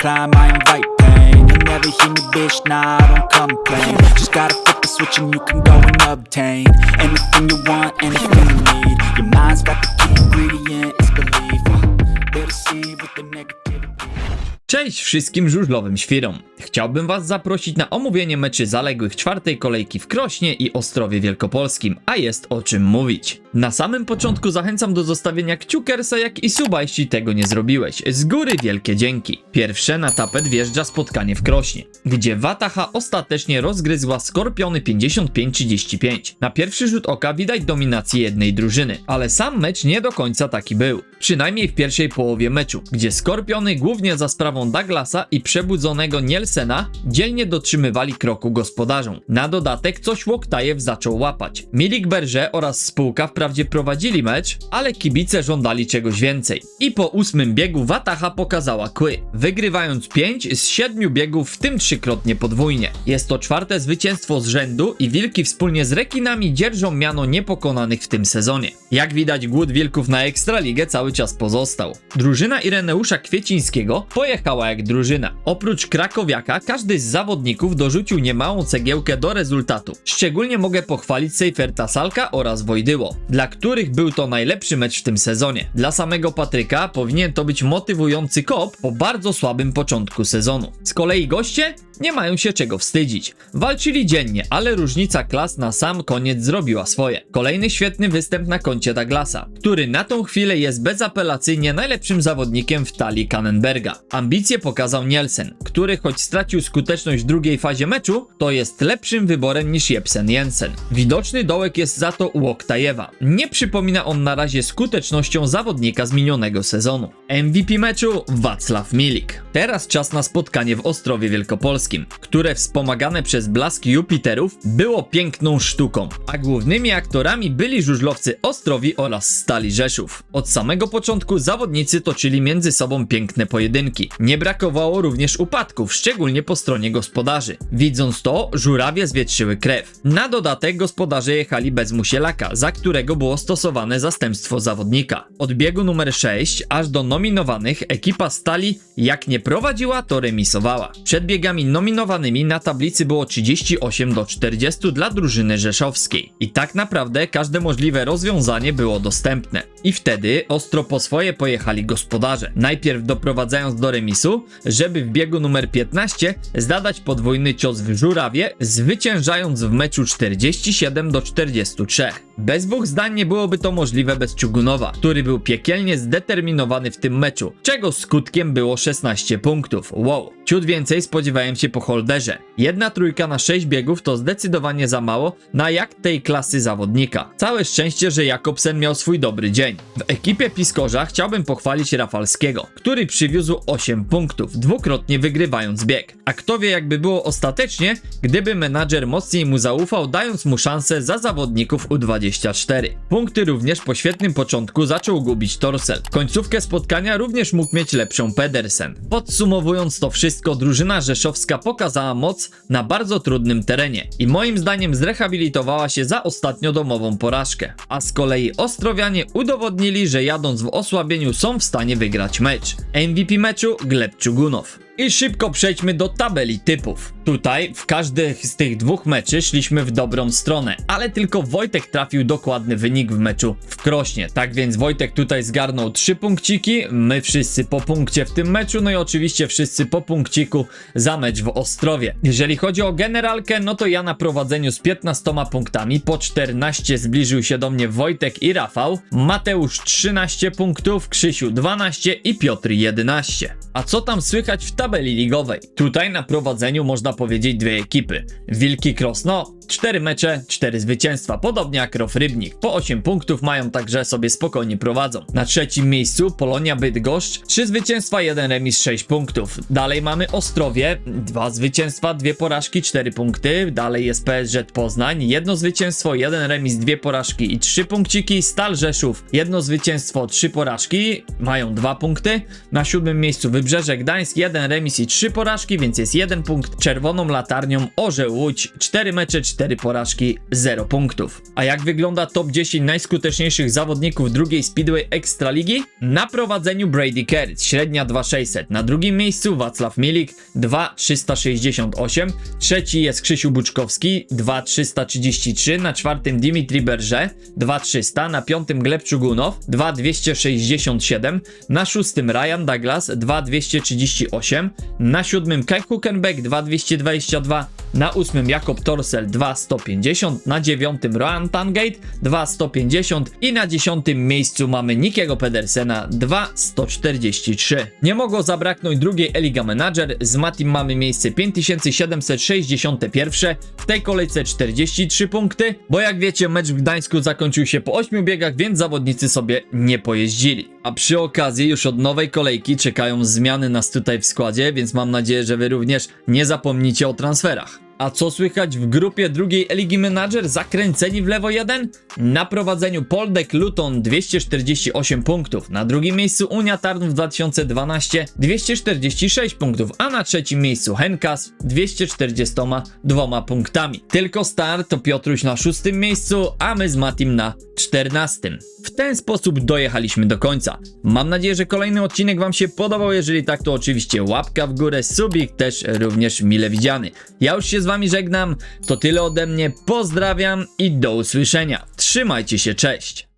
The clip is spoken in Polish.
climb, I invite pain. You never hear me, bitch, nah, I don't complain. Just gotta flip the switch and you can go and obtain anything you want, anything you need. Your mind's got the key ingredient, it's belief. With the. Cześć wszystkim żużlowym świrom. Chciałbym Was zaprosić na omówienie meczy zaległych czwartej kolejki w Krośnie i Ostrowie Wielkopolskim, a jest o czym mówić. Na samym początku zachęcam do zostawienia kciukersa jak i suba, jeśli tego nie zrobiłeś. Z góry wielkie dzięki. Pierwsze na tapet wjeżdża spotkanie w Krośnie, gdzie Wataha ostatecznie rozgryzła Skorpiony 55-35. Na pierwszy rzut oka widać dominację jednej drużyny, ale sam mecz nie do końca taki był. Przynajmniej w pierwszej połowie meczu, gdzie Skorpiony głównie za sprawą Douglasa i przebudzonego Nielsena dzielnie dotrzymywali kroku gospodarzom. Na dodatek coś Łoktajew zaczął łapać. Milik Berże oraz spółka wprawdzie prowadzili mecz, ale kibice żądali czegoś więcej. I po ósmym biegu Wataha pokazała kły, wygrywając 5 z 7 biegów, w tym trzykrotnie podwójnie. Jest to czwarte zwycięstwo z rzędu i Wilki wspólnie z Rekinami dzierżą miano niepokonanych w tym sezonie. Jak widać głód Wilków na Ekstraligę cały czas pozostał. Drużyna Ireneusza Kwiecińskiego pojechała jak drużyna. Oprócz Krakowiaka każdy z zawodników dorzucił niemałą cegiełkę do rezultatu. Szczególnie mogę pochwalić Sejferta Salka oraz Wojdyło, dla których był to najlepszy mecz w tym sezonie. Dla samego Patryka powinien to być motywujący kop po bardzo słabym początku sezonu. Z kolei goście nie mają się czego wstydzić. Walczyli dziennie, ale różnica klas na sam koniec zrobiła swoje. Kolejny świetny występ na koncie Douglasa, który na tą chwilę jest bezapelacyjnie najlepszym zawodnikiem w talii Kannenberga. Ambicje pokazał Nielsen, który choć stracił skuteczność w drugiej fazie meczu, to jest lepszym wyborem niż Jepsen Jensen. Widoczny dołek jest za to u Oktajewa. Nie przypomina on na razie skutecznością zawodnika z minionego sezonu. MVP meczu Wacław Milik. Teraz czas na spotkanie w Ostrowie Wielkopolskim, które wspomagane przez blask Jupiterów było piękną sztuką, a głównymi aktorami byli żużlowcy Ostrowi oraz Stali Rzeszów. Od samego początku zawodnicy toczyli między sobą piękne pojedynki. Nie brakowało również upadków, szczególnie po stronie gospodarzy. Widząc to, żurawie zwietrzyły krew. Na dodatek gospodarze jechali bez musielaka, za którego było stosowane zastępstwo zawodnika. Od biegu numer 6 aż do nominowanych ekipa Stali jak nie prowadziła, to remisowała. Przed biegami nominowanymi na tablicy było 38 do 40 dla drużyny rzeszowskiej. I tak naprawdę każde możliwe rozwiązanie było dostępne. I wtedy ostro po swoje pojechali gospodarze. Najpierw doprowadzając do remisu, żeby w biegu numer 15 zadać podwójny cios w żurawie, zwyciężając w meczu 47 do 43. Bez dwóch zdań nie byłoby to możliwe bez Czugunowa, który był piekielnie zdeterminowany w tym meczu, czego skutkiem było 16 punktów. Wow. Ciut więcej spodziewałem się po holderze. Jedna trójka na 6 biegów to zdecydowanie za mało na jak tej klasy zawodnika. Całe szczęście, że Jakobsen miał swój dobry dzień. W ekipie Piskorza chciałbym pochwalić Rafalskiego, który przywiózł 8 punktów, dwukrotnie wygrywając bieg. A kto wie jakby było ostatecznie, gdyby menadżer mocniej mu zaufał, dając mu szansę za zawodników U24. Punkty również po świetnym początku zaczął gubić Torsel. Końcówkę spotkania również mógł mieć lepszą Pedersen. Podsumowując to wszystko, drużyna rzeszowska pokazała moc na bardzo trudnym terenie i moim zdaniem zrehabilitowała się za ostatnio domową porażkę. A z kolei Ostrowianie udowodnili, że jadąc w osłabieniu są w stanie wygrać mecz. MVP meczu Gleb Czugunow. I szybko przejdźmy do tabeli typów. Tutaj w każdych z tych dwóch meczy szliśmy w dobrą stronę, ale tylko Wojtek trafił dokładny wynik w meczu w Krośnie. Tak więc Wojtek tutaj zgarnął 3 punkciki, my wszyscy po punkcie w tym meczu, no i oczywiście wszyscy po punkciku za mecz w Ostrowie. Jeżeli chodzi o generalkę, no to ja na prowadzeniu z 15 punktami, po 14 zbliżył się do mnie Wojtek i Rafał, Mateusz 13 punktów, Krzysiu 12 i Piotr 11. A co tam słychać w tabeli ligowej? Tutaj na prowadzeniu można powiedzieć dwie ekipy. Wilki Krosno 4 mecze, 4 zwycięstwa, podobnie jak Rof Rybnik. Po 8 punktów mają także sobie spokojnie prowadzą. Na trzecim miejscu Polonia Bydgoszcz, 3 zwycięstwa, 1 remis, 6 punktów. Dalej mamy Ostrowie, 2 zwycięstwa, 2 porażki, 4 punkty. Dalej jest PSZ Poznań, jedno zwycięstwo, 1 remis, 2 porażki i 3 punkciki. Stal Rzeszów, jedno zwycięstwo, 3 porażki, mają 2 punkty. Na siódmym miejscu Wybrzeże Gdańsk, 1 remis i 3 porażki, więc jest 1 punkt. Czerwoną latarnią Orzeł Łódź, 4 mecze, 4 porażki, 0 punktów. A jak wygląda top 10 najskuteczniejszych zawodników drugiej Speedway Ekstraligi? Na prowadzeniu Brady Kerr, średnia 2600. Na drugim miejscu Wacław Milik, 2368. Trzeci jest Krzysiu Buczkowski, 2333. Na czwartym Dimitri Berże, 2300. Na piątym Gleb Czugunow, 2267. Na szóstym Ryan Douglas, 2238. Na siódmym Kai Huckenbeck, 2222. Na ósmym Jakob Torsel 2150, na dziewiątym Rohan Tangate 2150 i na dziesiątym miejscu mamy Nikiego Pedersena 2143. Nie mogło zabraknąć drugiej Eliga Manager, z Matim mamy miejsce 5761, w tej kolejce 43 punkty, bo jak wiecie mecz w Gdańsku zakończył się po 8 biegach, więc zawodnicy sobie nie pojeździli. A przy okazji już od nowej kolejki czekają zmiany nas tutaj w składzie, więc mam nadzieję, że wy również nie zapomnicie o transferach. A co słychać w grupie drugiej Eligi Manager? Zakręceni w lewo jeden? Na prowadzeniu Poldek Luton 248 punktów. Na drugim miejscu Unia Tarnów 2012 246 punktów. A na trzecim miejscu Henkas 242 punktami. Tylko start to Piotruś na szóstym miejscu, a my z Matim na 14. W ten sposób dojechaliśmy do końca. Mam nadzieję, że kolejny odcinek Wam się podobał. Jeżeli tak, to oczywiście łapka w górę, subik też również mile widziany. Ja już się z Wami żegnam. To tyle ode mnie. Pozdrawiam i do usłyszenia. Trzymajcie się, cześć.